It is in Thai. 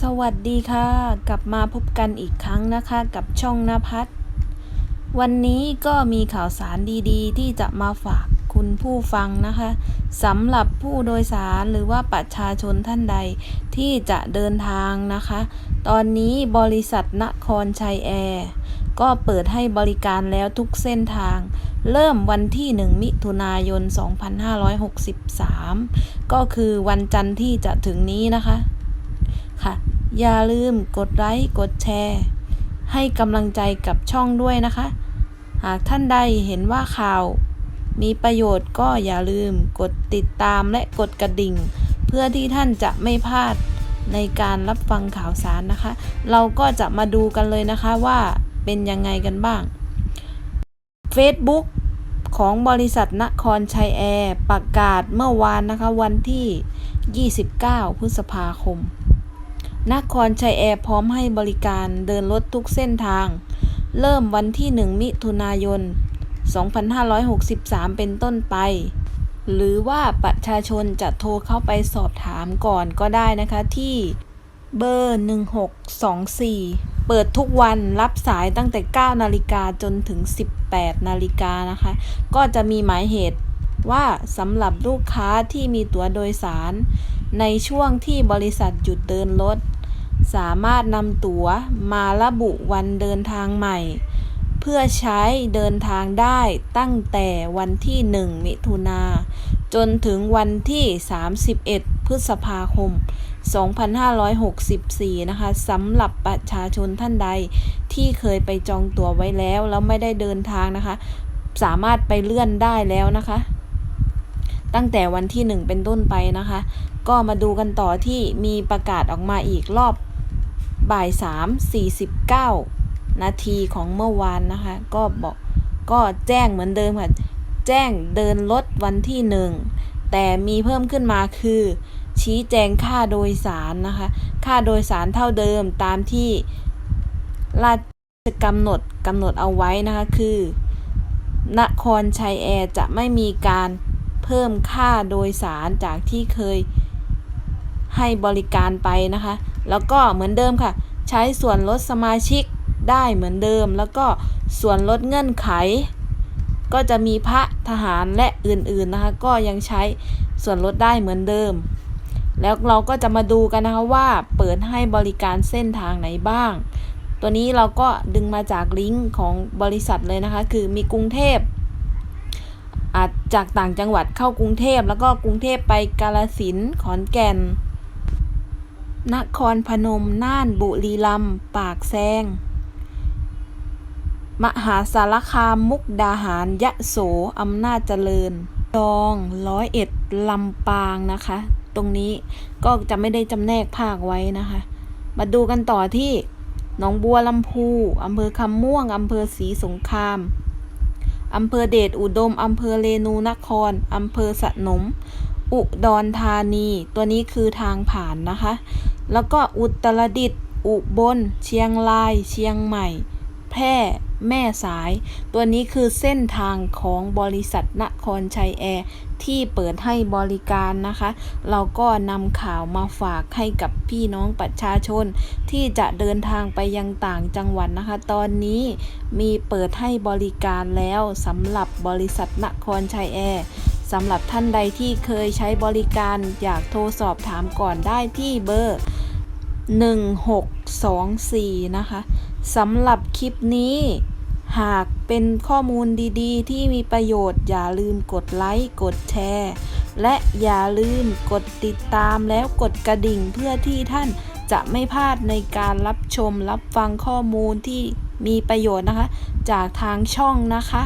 สวัสดีค่ะ กลับมาพบกันอีกครั้งนะคะกับช่องนภัสวันนี้ก็มีข่าวสารดีๆ ที่จะมาฝากคุณผู้ฟังนะคะสำหรับผู้โดยสารหรือว่าประชาชนท่านใดที่จะเดินทางนะคะ ตอนนี้บริษัทนครชัยแอร์ก็เปิดให้บริการแล้วทุกเส้นทาง เริ่มวันที่ 1 มิถุนายน 2563 ก็คือวันจันทร์ที่จะถึงนี้นะคะ ค่ะ อย่าลืมกดไลค์กดแชร์ ให้กำลังใจกับช่องด้วยนะคะ หากท่านใดเห็นว่าข่าว มีประโยชน์ก็อย่าลืมกดติดตามและกดกระดิ่ง เพื่อที่ท่านจะไม่พลาดในการรับฟังข่าวสารนะคะ เราก็จะมาดูกันเลยนะคะว่าเป็นยังไงกันบ้าง Facebook ของบริษัทนครชัยแอร์ประกาศเมื่อวานนะคะวันที่ 29 พฤษภาคม นครชัยแอร์พร้อมให้บริการเดินรถทุกเส้นทาง เริ่มวันที่ 1 มิถุนายน 2563 เป็นต้นไป หรือว่าประชาชนจะโทรเข้าไปสอบถามก่อนก็ได้นะคะที่เบอร์ 1624 เปิดทุกวันรับสายตั้งแต่ 9 นาฬิกาจนถึง 18 นาฬิกานะคะ ก็จะมีหมายเหตุว่าสำหรับลูกค้าที่มีตั๋วโดยสาร ในช่วงที่บริษัทหยุดเดินรถ สามารถนำตั๋วมาระบุวันเดินทางใหม่ เพื่อใช้เดินทางได้ตั้งแต่วันที่ 1 มิถุนา จนถึงวันที่ 31 พฤษภาคม 2564 นะคะสำหรับประชาชนท่านใดที่เคยไปจองตั๋วไว้แล้ว แล้วไม่ได้เดินทางนะคะ สามารถไปเลื่อนได้แล้วนะคะ ตั้งแต่วันที่ 1 เป็นต้นไปนะคะ ก็มาดูกันต่อที่มีประกาศออกมาอีกรอบ บ่าย3 49นาทีของเมื่อวานนะคะ ก็บอกก็แจ้งเหมือนเดิมค่ะ แจ้งเดินรถวันที่1แต่มีเพิ่มขึ้นมาคือ ชี้แจงค่าโดยสารนะคะ ค่าโดยสารเท่าเดิมตามที่ราชกำหนดกำหนดเอาไว้นะคะคือนครชัยแอร์จะไม่มีการเพิ่มค่าโดยสารจากที่เคย ให้บริการไปนะคะ แล้วก็เหมือนเดิมค่ะ ใช้ส่วนลดสมาชิกได้เหมือนเดิม แล้วก็ส่วนลดเงื่อนไข ก็จะมีพระทหารและอื่นๆนะคะ ก็ยังใช้ส่วนลดได้เหมือนเดิม แล้วเราก็จะมาดูกันนะคะว่าเปิดให้บริการเส้นทางไหนบ้าง ตัวนี้เราก็ดึงมาจากลิงก์ของบริษัทเลยนะคะ คือมีกรุงเทพอาจจากต่างจังหวัดเข้ากรุงเทพแล้วก็กรุงเทพไปกาลสินขอนแก่น นครพนม น่าน บุรีรัมย์ ปากแซง มหาสารคาม มุกดาหาร ยะโส อำนาจเจริญดองร้อยเอ็ดลำปางนะคะ ตรงนี้ก็จะไม่ได้จำแนกภาคไว้นะคะ มาดูกันต่อที่หนองบัวลำพูอำเภอคำม่วงอำเภอศรีสงครามอำเภอเดชอุดมอำเภอเรนูนครอำเภอสนม อุดรธานี ตัวนี้คือทางผ่านนะคะ แล้วก็อุตรดิตถ์อุบล เชียงราย เชียงใหม่ แพร่ แม่สาย ตัวนี้คือเส้นทางของบริษัทนครชัยแอร์ที่เปิดให้บริการนะคะ เราก็นำข่าวมาฝากให้กับพี่น้องประชาชน ที่จะเดินทางไปยังต่างจังหวัดนะคะ ตอนนี้มีเปิดให้บริการแล้วสำหรับบริษัทนครชัยแอร์ สำหรับท่านใดที่เคยใช้บริการอยากโทรสอบถามก่อนได้ที่เบอร์ 1624 นะคะสำหรับคลิปนี้หากเป็นข้อมูลดีๆ ที่มีประโยชน์อย่าลืมกดไลค์กดแชร์ และอย่าลืมกดติดตามแล้วกดกระดิ่งเพื่อที่ท่านจะไม่พลาดในการรับชมรับฟังข้อมูลที่มีประโยชน์นะคะ จากทางช่องนะคะ